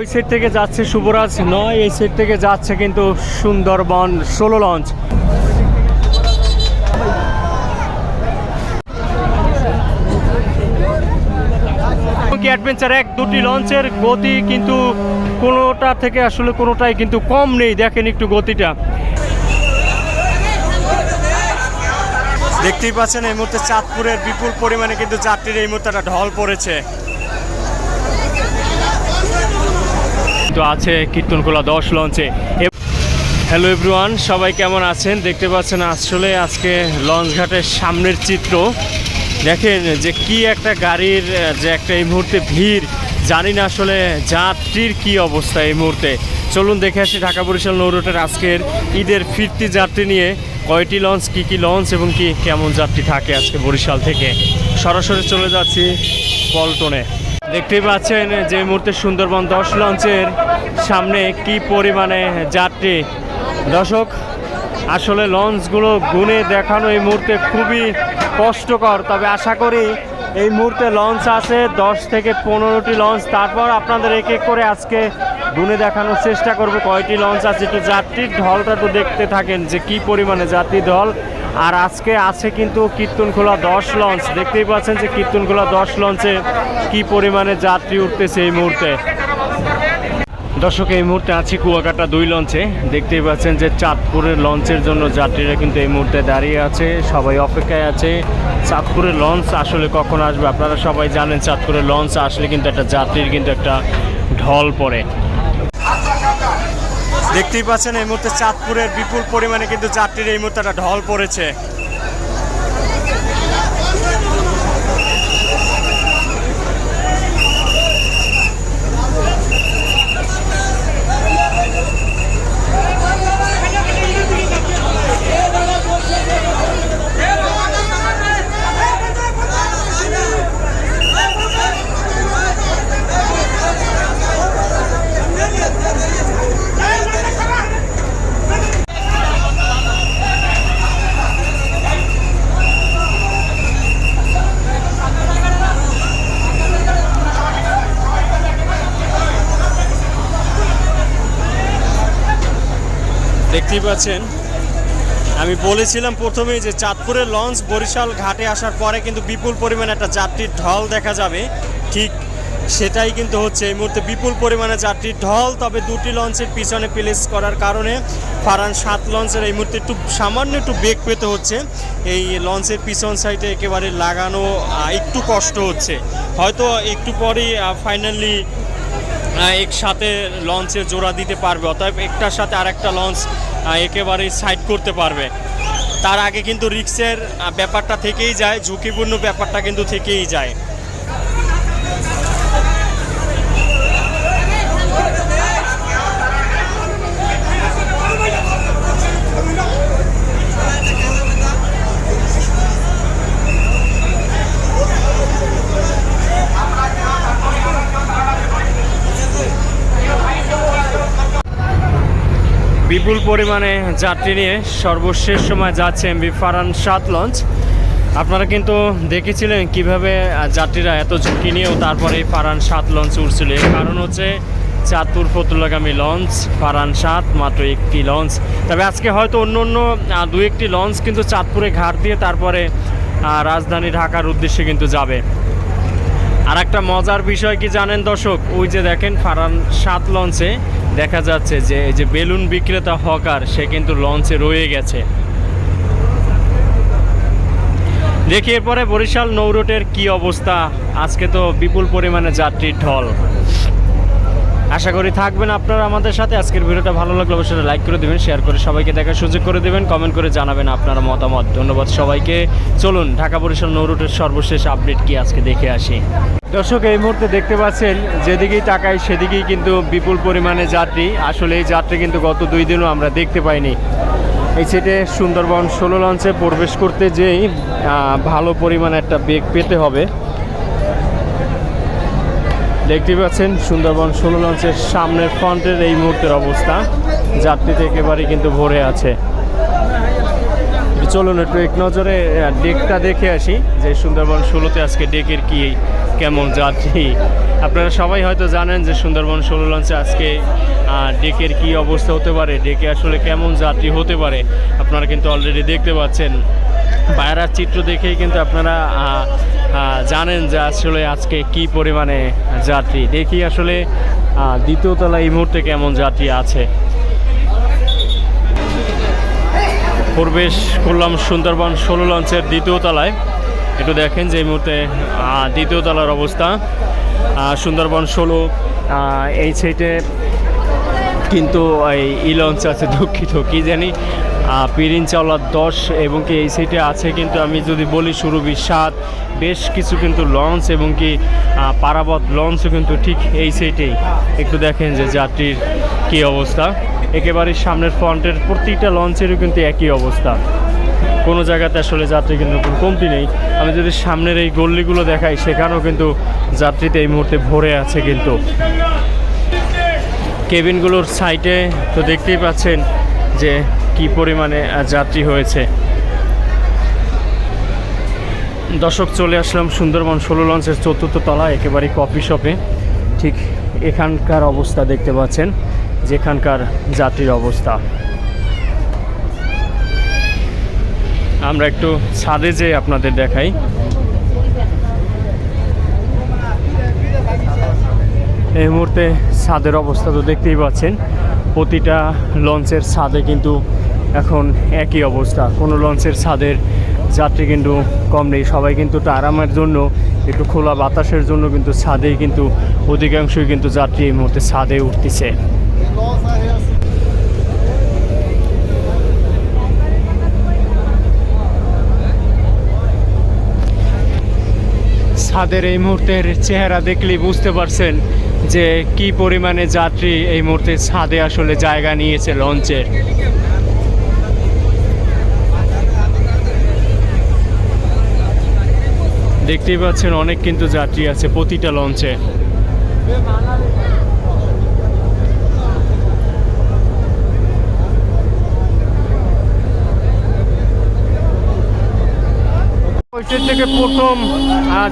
ওই সাইড থেকে যাচ্ছে শুভরাজ। নয়, এই সাইড থেকে যাচ্ছে কিন্তু সুন্দরবন ষোলো লঞ্চ অ্যাডভেঞ্চার এক, দুটি লঞ্চের গতি কিন্তু কোনোটা থেকে আসলে কোনোটাই কিন্তু কম নেই। দেখেন একটু গতিটা। দেখতেই পাচ্ছেন এই মুহূর্তে চাঁদপুরের বিপুল পরিমাণে কিন্তু যাত্রীর এই মুহূর্তে একটা ঢল পড়েছে। তো আছে কীর্তনখোলা দশ লঞ্চে। হ্যালো এভরিওয়ান সবাই কেমন আছেন? দেখতে পাচ্ছেন আসলে আজকে লঞ্চ ঘাটের সামনের চিত্র। দেখেন যে কি একটা গাড়ির, যে একটা এই মুহূর্তে ভিড়। জানি না আসলে যাত্রীর কি অবস্থা এই মুহূর্তে। চলুন দেখে আসি ঢাকা বরিশাল নৌরুটের আজকের ঈদের ফিরতি যাত্রী নিয়ে কয়টি লঞ্চ, কি কি লঞ্চ এবং কি কেমন যাত্রী থাকে আজকে বরিশাল থেকে। সরাসরি চলে যাচ্ছি পল্টনে। দেখতেই পাচ্ছেন যে মুহূর্তে সুন্দরবন দশ লঞ্চের সামনে কি পরিমাণে যাত্রী। দর্শক, আসলে লঞ্চগুলো গুনে দেখানো এই মুহূর্তে খুবই কষ্টকর, তবে আশা করি এই মুহূর্তে লঞ্চ আছে, দশ থেকে পনেরোটি লঞ্চ। তারপর আপনাদের এক এক করে আজকে গুনে দেখানোর চেষ্টা করব, কয়টি লঞ্চ আছে একটু যাত্রীর ঢলটা তো দেখতে থাকেন যে কি পরিমাণে যাত্রী ঢল আর আজকে আছে কিন্তু কীর্তনখোলা দশ লঞ্চ, দেখতেই পাচ্ছেন যে কীর্তনখোলা দশ লঞ্চে কি পরিমাণে যাত্রী উঠতেছে এই মুহূর্তে? দর্শক, এই মুহূর্তে আছি কুয়াকাটা দুই লঞ্চে। দেখতেই পাচ্ছেন যে চাঁদপুরের লঞ্চের জন্য যাত্রীরা কিন্তু এই মুহূর্তে দাঁড়িয়ে আছে, সবাই অপেক্ষায় আছে। চাঁদপুরের লঞ্চ আসলে কখন আসবে? আপনারা সবাই জানেন, চাঁদপুরের লঞ্চ আসলে কিন্তু একটা যাত্রীর কিন্তু একটা ঢল পড়ে। দেখতেই পাচ্ছেন এই মুহূর্তে চাঁদপুরের বিপুল পরিমাণে কিন্তু যাত্রীর এই মুহূর্তে একটা ঢল পড়েছে। দেখতেই পাচ্ছেন। আমি বলেছিলাম প্রথমেই যে চাঁদপুরের লঞ্চ বরিশাল ঘাটে আসার পরে কিন্তু বিপুল পরিমাণে একটা যাত্রীর ঢল দেখা যাবে। ঠিক সেটাই কিন্তু হচ্ছে এই মুহূর্তে বিপুল পরিমাণে যাত্রীর ঢল, তবে দুটি লঞ্চের পিছনে প্লেস করার কারণে ফারান সাত লঞ্চের এই মুহূর্তে একটু সামান্য একটু বেগ পেতে হচ্ছে। এই লঞ্চের পিছন সাইডে একেবারে লাগানো একটু কষ্ট হচ্ছে। হয়তো একটু পরেই ফাইনালি একসাথে লঞ্চে জোড়া দিতে পারবে। অতএব একটার সাথে আরেকটা লঞ্চ একেবারেই সাইড করতে পারবে। তার আগে কিন্তু রিক্সের ব্যাপারটা থেকেই যায়, ঝুঁকিপূর্ণ ব্যাপারটা কিন্তু থেকেই যায়। বিপুল পরিমাণে যাত্রী নিয়ে সর্বশেষ সময় যাচ্ছে এমবি ফারান সাত লঞ্চ। আপনারা কিন্তু দেখেছিলেন কীভাবে যাত্রীরা এত ঝুঁকি নিয়েও তারপরে এই ফারান সাত লঞ্চ উঠছিল এর কারণ হচ্ছে চাঁদপুর ফতুল্লাগামী লঞ্চ ফারান সাত মাত্র একটি লঞ্চ। তবে আজকে হয়তো অন্য অন্য দু একটি লঞ্চ কিন্তু চাঁদপুরে ঘাট দিয়ে তারপরে রাজধানী ঢাকার উদ্দেশ্যে কিন্তু যাবে। আর একটা মজার বিষয় কি জানেন দর্শক? ওই যে দেখেন ফারান সাত লঞ্চে দেখা যাচ্ছে যে এই যে বেলুন বিক্রেতা হকার, সে কিন্তু লঞ্চে রয়ে গেছে। দেখি এরপরে বরিশাল নৌরোটের কি অবস্থা? আজকে তো বিপুল পরিমাণে যাত্রীর ঢল। আশা করি থাকবেন আপনারা আমাদের সাথে। আজকের ভিডিওটা ভালো লাগলে অবশ্যই লাইক করে দেবেন শেয়ার করে সবাইকে দেখার সুযোগ করে দেবেন কমেন্ট করে জানাবেন আপনার মতামত। ধন্যবাদ সবাইকে। চলুন, ঢাকা বরিশাল নৌরুটের সর্বশেষ আপডেট কি আজকে দেখে আসি। দর্শক, এই মুহূর্তে দেখতে পাচ্ছেন, যেদিকেই তাকাই সেদিকেই কিন্তু বিপুল পরিমাণে যাত্রী। আসলে এই যাত্রী কিন্তু গত দুই দিনও আমরা দেখতে পাইনি। এই সেটে সুন্দরবন ষোলো লঞ্চে প্রবেশ করতে যেই ভালো পরিমাণে একটা বেগ পেতে হবে। দেখতে পাচ্ছেন, সুন্দরবন ষোলো লঞ্চের সামনের ফ্রন্টের এই মুহূর্তের অবস্থা। যাত্রীতে বাড়ি কিন্তু ভরে আছে। চলুন একটু এক নজরে ডেকটা দেখে আসি যে সুন্দরবন ষোলোতে আজকে ডেকের কি কেমন যাত্রী। আপনারা সবাই হয়তো জানেন যে সুন্দরবন ষোলো লঞ্চে আজকে ডেকের কি অবস্থা হতে পারে ডেকে আসলে কেমন যাত্রী হতে পারে আপনারা কিন্তু অলরেডি দেখতে পাচ্ছেন। বাইরের চিত্র দেখেই কিন্তু আপনারা জানেন যে আসলে আজকে কি পরিমাণে যাত্রী। দেখি আসলে আহ, দ্বিতীয় তলা এই মুহূর্তে কেমন যাত্রী আছে। প্রবেশ করলাম সুন্দরবন ষোলো লঞ্চের দ্বিতীয় তলায়। একটু দেখেন যে এই মুহূর্তে দ্বিতীয় তলার অবস্থা। সুন্দরবন ষোলো এই সাইডে কিন্তু এই ই লঞ্চ আছে দুঃখিত, কী জানি। পিরিন চাওলার দশ এবং কি এই সাইডে আছে, কিন্তু আমি যদি বলি সুরভি সাত, বেশ কিছু কিন্তু লঞ্চ এবং কি পারাবত লঞ্চও কিন্তু ঠিক এই সাইডেই একটু দেখেন যে যাত্রীর কী অবস্থা। একেবারে সামনের ফ্রন্টের প্রত্যেকটা লঞ্চেরও কিন্তু একই অবস্থা। কোনো জায়গাতে আসলে যাত্রী কিন্তু কোনো কমতি নেই। আমি যদি সামনের এই গল্লিগুলো দেখাই, সেখানেও কিন্তু যাত্রীতে এই মুহূর্তে ভরে আছে কিন্তু। কেবিনগুলোর সাইডে তো দেখতেই পাচ্ছেন যে কি পরিমাণে যাত্রী হয়েছে। দর্শক, চলে আসলাম সুন্দরবন ষোলো লঞ্চের চতুর্থ তলা, একেবারে কফি শপে। ঠিক এখানকার অবস্থা দেখতে পাচ্ছেন, যেখানকার যাত্রীর অবস্থা। আমরা একটু ছাদে যে আপনাদের দেখাই। এই মুহূর্তে ছাদের অবস্থা তো দেখতেই পাচ্ছেন, প্রতিটা লঞ্চের ছাদে কিন্তু এখন একই অবস্থা। কোনো লঞ্চের ছাদের যাত্রী কিন্তু কম নেই। সবাই কিন্তু একটু আরামের জন্য, একটু খোলা বাতাসের জন্য কিন্তু ছাদেই কিন্তু অধিকাংশই কিন্তু যাত্রী এই মুহূর্তে ছাদে উঠতেছে। ছাদের এই মুহূর্তের চেহারা দেখলেই বুঝতে পারছেন যে কি পরিমাণে যাত্রী এই মুহূর্তে ছাদে আসলে জায়গা নিয়েছে লঞ্চের। দেখতেই পাচ্ছেন, অনেক কিন্তু যাত্রী আছে প্রতিটা লঞ্চে। থেকে প্রথম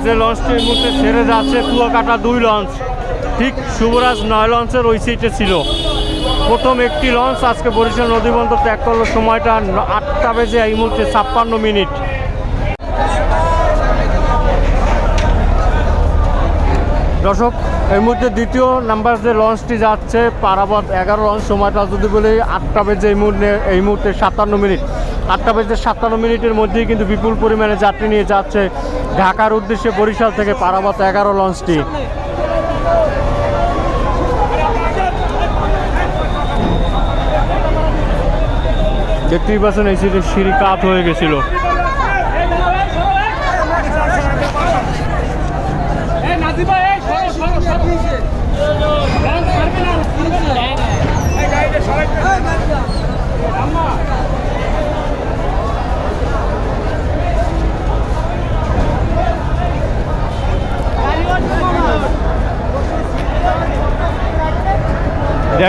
যে লঞ্চটি এই মুহূর্তে ছেড়ে যাচ্ছে, কুয়াকাটা দুই লঞ্চ। ঠিক শুভরাজ নয় লঞ্চের ওই সিটে ছিল। প্রথম একটি লঞ্চ আজকে বরিশাল নদীবন্দর ত্যাগ করল, সময়টা আটটা বেজে এই মুহূর্তে ছাপ্পান্ন মিনিট। দর্শক, এই মুহূর্তে দ্বিতীয় নাম্বার যে লঞ্চটি যাচ্ছে, পারাবত এগারো লঞ্চ সময়টা যদি বলি, আটটা বেজে এই মুহূর্তে এই মুহূর্তে সাতান্ন মিনিট। আটটা বেজে সাতান্ন মিনিটের মধ্যেই কিন্তু বিপুল পরিমাণে যাত্রী নিয়ে যাচ্ছে ঢাকার উদ্দেশ্যে বরিশাল থেকে পারাবত এগারো লঞ্চটি দেখতেই পাচ্ছেন, এই সিটে সিঁড়ি কাত হয়ে গেছিল।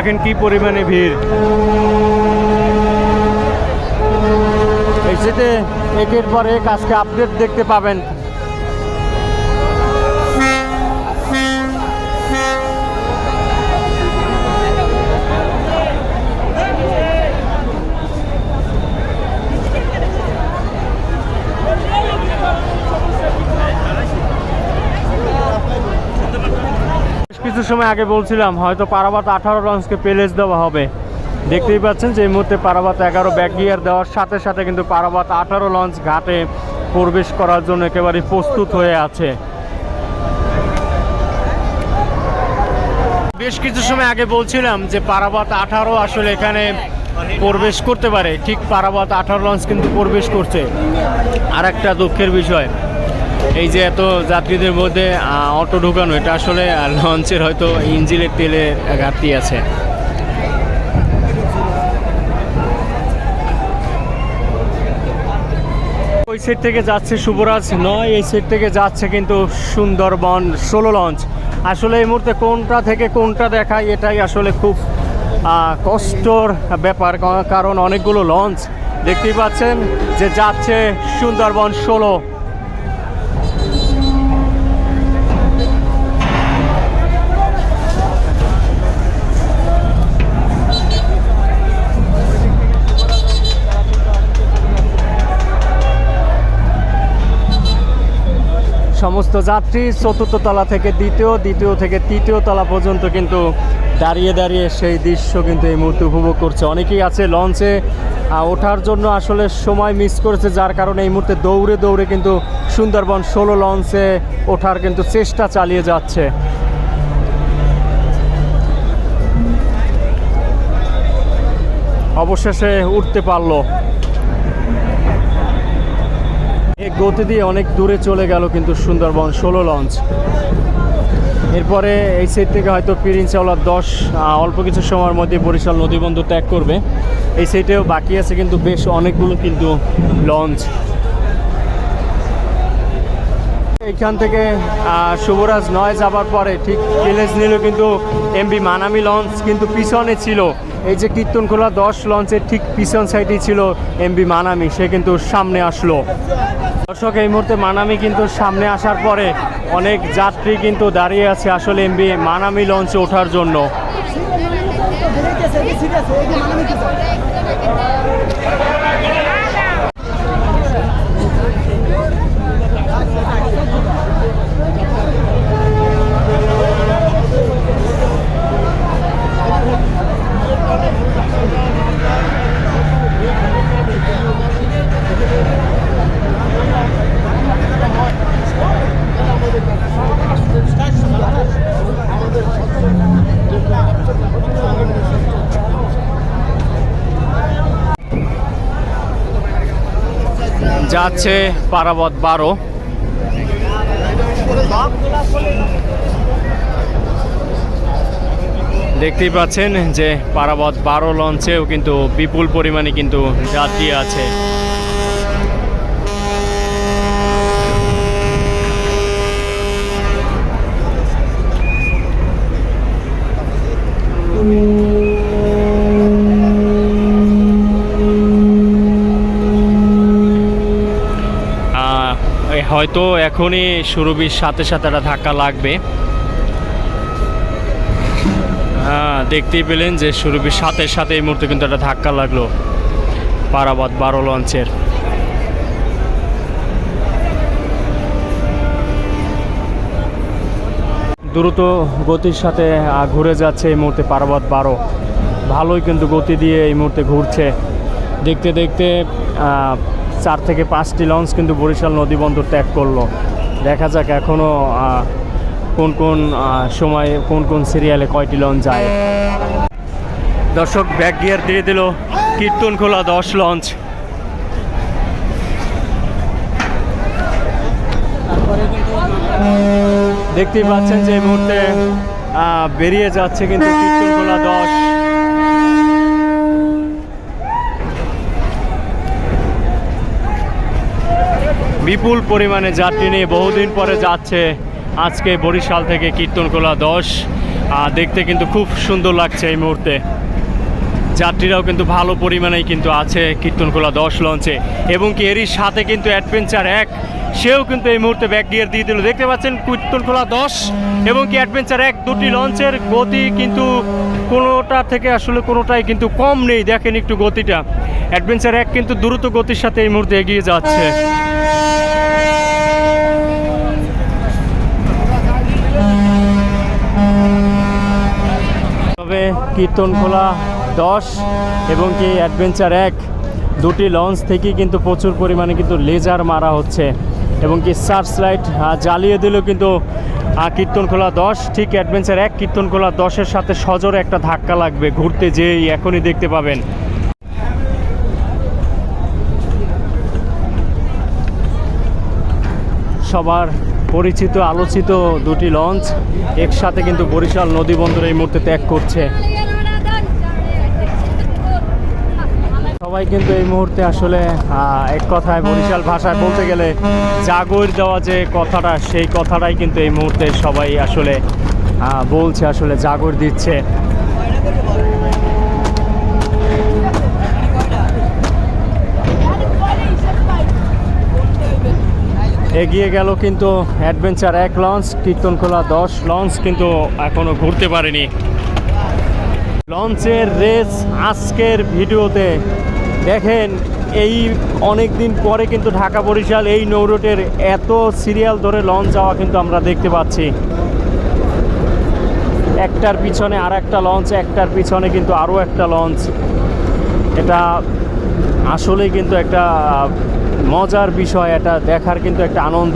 দেখেন কি পরিমাণে ভিড়। এসেতে একের পর এক আজকে আপডেট দেখতে পাবেন। সময় আগে বলছিলাম হয়তো পারাবাত আঠারো লঞ্চকে পেলেজ দেওয়া হবে। দেখতেই পাচ্ছেন যে এই মুহূর্তে পারাবাত এগারো ব্যাক গিয়ার দেওয়ার সাথে সাথে কিন্তু পারাবাত আঠারো লঞ্চ ঘাটে প্রবেশ করার জন্য একেবারে প্রস্তুত হয়ে আছে। বেশ কিছু সময় আগে বলছিলাম যে পারাবাত আঠারো আসলে এখানে প্রবেশ করতে পারে। ঠিক পারাবাত আঠারো লঞ্চ কিন্তু প্রবেশ করছে। আর একটা দুঃখের বিষয় এই যে এত যাত্রীদের মধ্যে অটো ঢুকানো, এটা আসলে লঞ্চের হয়তো ইঞ্জিনের তেলে ঘাটতি আছে। ওই সেট থেকে যাচ্ছে শুভরাজ, নয়, এই সেট থেকে যাচ্ছে কিন্তু সুন্দরবন, ষোলো লঞ্চ। আসলে এই মুহূর্তে কোনটা থেকে কোনটা দেখায়, এটাই আসলে খুব কষ্টর ব্যাপার কারণ অনেকগুলো লঞ্চ দেখতেই পাচ্ছেন যে যাচ্ছে সুন্দরবন ষোলো। সমস্ত যাত্রী, চতুর্থ তলা থেকে দ্বিতীয় দ্বিতীয় থেকে তৃতীয় তলা পর্যন্ত কিন্তু দাঁড়িয়ে দাঁড়িয়ে সেই দৃশ্য কিন্তু এই মুহূর্তে উপভোগ করছে। অনেকেই আছে লঞ্চে ওঠার জন্য আসলে সময় মিস করেছে, যার কারণে এই মুহূর্তে দৌড়ে দৌড়ে কিন্তু সুন্দরবন ষোলো লঞ্চে ওঠার কিন্তু চেষ্টা চালিয়ে যাচ্ছে। অবশেষে উঠতে পারল। এই গতি দিয়ে অনেক দূরে চলে গেল কিন্তু সুন্দরবন, ষোলো লঞ্চ এরপরে এই সাইড থেকে হয়তো পিরিন চাওলা দশ অল্প কিছু সময়ের মধ্যে বরিশাল নদীবন্দর ত্যাগ করবে। এই সাইডেও বাকি আছে কিন্তু বেশ অনেকগুলো কিন্তু লঞ্চ এইখান থেকে শুভরাজ নয় যাবার পরে ঠিক ভিলেজ নিল কিন্তু এমবি মানামি লঞ্চ কিন্তু পিছনে ছিল এই যে কীর্তনখোলা দশ লঞ্চের ঠিক পিছন সাইডেই ছিল এমবি মানামি সে কিন্তু সামনে আসলো দর্শক এই মুহূর্তে মানামি কিন্তু সামনে আসার পরে অনেক যাত্রী কিন্তু দাঁড়িয়ে আছে আসলে এমবি মানামি লঞ্চে ওঠার জন্য যাচ্ছে পারাবত বারো। দেখতেই পাচ্ছেন যে পারাবত বারো লঞ্চেও কিন্তু বিপুল পরিমাণে কিন্তু যাত্রী আছে। আহ, এই হয়তো এখনই সুরভির সাথে সাথে একটা ধাক্কা লাগবে। হ্যাঁ দেখতেই পেলেন যে সুরভির সাথে সাথে এই মুহূর্তে কিন্তু একটা ধাক্কা লাগল পারাবাদ বারো লঞ্চের। দ্রুত গতির সাথে ঘুরে যাচ্ছে এই মুহূর্তে পারাবাদ বারো। ভালোই কিন্তু গতি দিয়ে এই মুহূর্তে ঘুরছে। দেখতে দেখতে চার থেকে পাঁচটি লঞ্চ কিন্তু বরিশাল নদীবন্দর ত্যাগ করল। দেখা যাক এখনও কোন কোন সময়ে কোন কোন সিরিয়ালে কয়টি লঞ্চ যায়। দর্শক ব্যাক গিয়ার দিয়ে দিল কীর্তন খোলা, দশ লঞ্চ দেখতেই পাচ্ছেন যে এই মুহূর্তে বেরিয়ে যাচ্ছে কিন্তু কীর্তন খোলা, দশ। বিপুল পরিমাণে যাত্রী নিয়ে বহুদিন পরে যাচ্ছে আজকে বরিশাল থেকে কীর্তনকোলা দশ। দেখতে কিন্তু খুব সুন্দর লাগছে এই মুহূর্তে। যাত্রীরাও কিন্তু ভালো পরিমাণেই কিন্তু আছে কীর্তনকোলা দশ লঞ্চে। এবং কি এরই সাথে কিন্তু অ্যাডভেঞ্চার এক, সেও কিন্তু এই মুহূর্তে ব্যাক গিয়ার দিয়ে দিল। দেখতে পাচ্ছেন কীর্তনখোলা দশ এবং কি অ্যাডভেঞ্চার এক, দুটি লঞ্চের গতি কিন্তু কোনোটা থেকে আসলে কোনোটাই কিন্তু কম নেই। দেখেন একটু গতিটা। অ্যাডভেঞ্চার এক কিন্তু দ্রুত গতির সাথে এই মুহূর্তে এগিয়ে যাচ্ছে। তবে কীর্তনখোলা দশ এবং কি অ্যাডভেঞ্চার এক। দুটি লঞ্চ থেকেই কিন্তু প্রচুর পরিমাণে কিন্তু লেজার মারা হচ্ছে। এবং কি সার্চ লাইট জ্বালিয়ে দিলেও কিন্তু কীর্তনখোলা দশ। ঠিক অ্যাডভেঞ্চার এক, কীর্তনখোলা দশের সাথে সজোরে একটা ধাক্কা লাগবে। ঘুরতে যেই এখনই দেখতে পাবেন। সবার পরিচিত, আলোচিত দুটি লঞ্চ, একসাথে কিন্তু বরিশাল নদী বন্দর এই মুহূর্তে ত্যাগ করছে। সবাই কিন্তু এই মুহূর্তে আসলে এক কথায় বরিশাল ভাষায় বলতে গেলে জাগর দেওয়া যে কথাটা, সেই কথাটাই কিন্তু এই মুহূর্তে সবাই আসলে বলছে, আসলে জাগর দিচ্ছে। এগিয়ে গেল কিন্তু অ্যাডভেঞ্চার, এক লঞ্চ, কীর্তনখোলা দশ লঞ্চ কিন্তু এখনও ঘুরতে পারেনি। লঞ্চের রেস আজকের ভিডিওতে। দেখেন, এই অনেক দিন পরে কিন্তু ঢাকা বরিশাল এই নৌরুটের এত সিরিয়াল ধরে লঞ্চ যাওয়া কিন্তু আমরা দেখতে পাচ্ছি। একটার পিছনে আর একটা লঞ্চ একটার পিছনে কিন্তু আরও একটা লঞ্চ এটা আসলেই কিন্তু একটা মজার বিষয়, এটা দেখার কিন্তু একটা আনন্দ।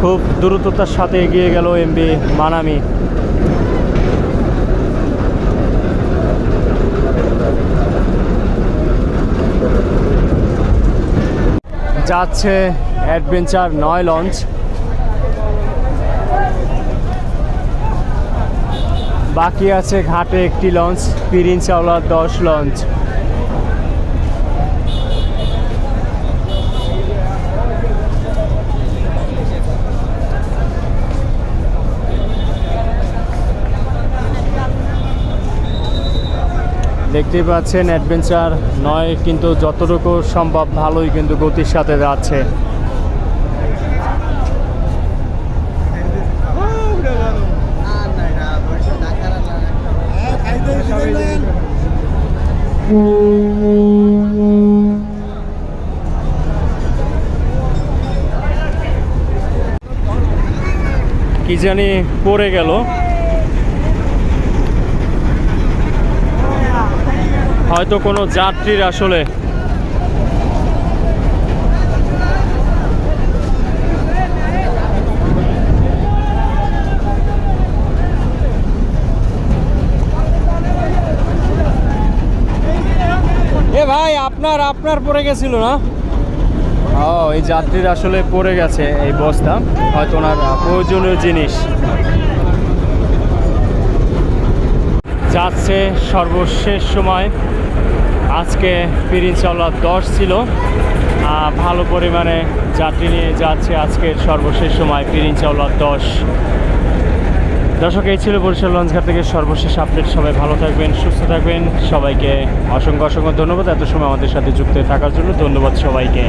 খুব দ্রুততার সাথে এগিয়ে গেল এমবি মানামি। যাচ্ছে অ্যাডভেঞ্চার নয় লঞ্চ। বাকি আছে ঘাটে একটি লঞ্চ পিরিন চাওলার দশ লঞ্চ। দেখতেই পাচ্ছেন অ্যাডভেঞ্চার নয়, কিন্তু যতটুকু সম্ভব ভালোই কিন্তু গতির সাথে যাচ্ছে। কি জানি পড়ে গেল। হয়তো কোনো যাত্রীর আসলে এ ভাই আপনার আপনার পড়ে গেছিল না? ও এই যাত্রীর আসলে পড়ে গেছে এই বস্তা। হয়তো ওনার প্রয়োজনীয় জিনিস। যাচ্ছে সর্বশেষ সময়। আজকে পিরিনচাওলা দশ ছিল। ভালো পরিমাণে যাত্রী নিয়ে যাচ্ছে আজকের সর্বশেষ সময় পিরিনচাওলা দশ। দর্শক, এই ছিল বরিশাল লঞ্চঘাট থেকে সর্বশেষ আপডেট। সবাই ভালো থাকবেন, সুস্থ থাকবেন। সবাইকে অসংখ্য অসংখ্য ধন্যবাদ। এত সময় আমাদের সাথে যুক্ত থাকার জন্য ধন্যবাদ সবাইকে।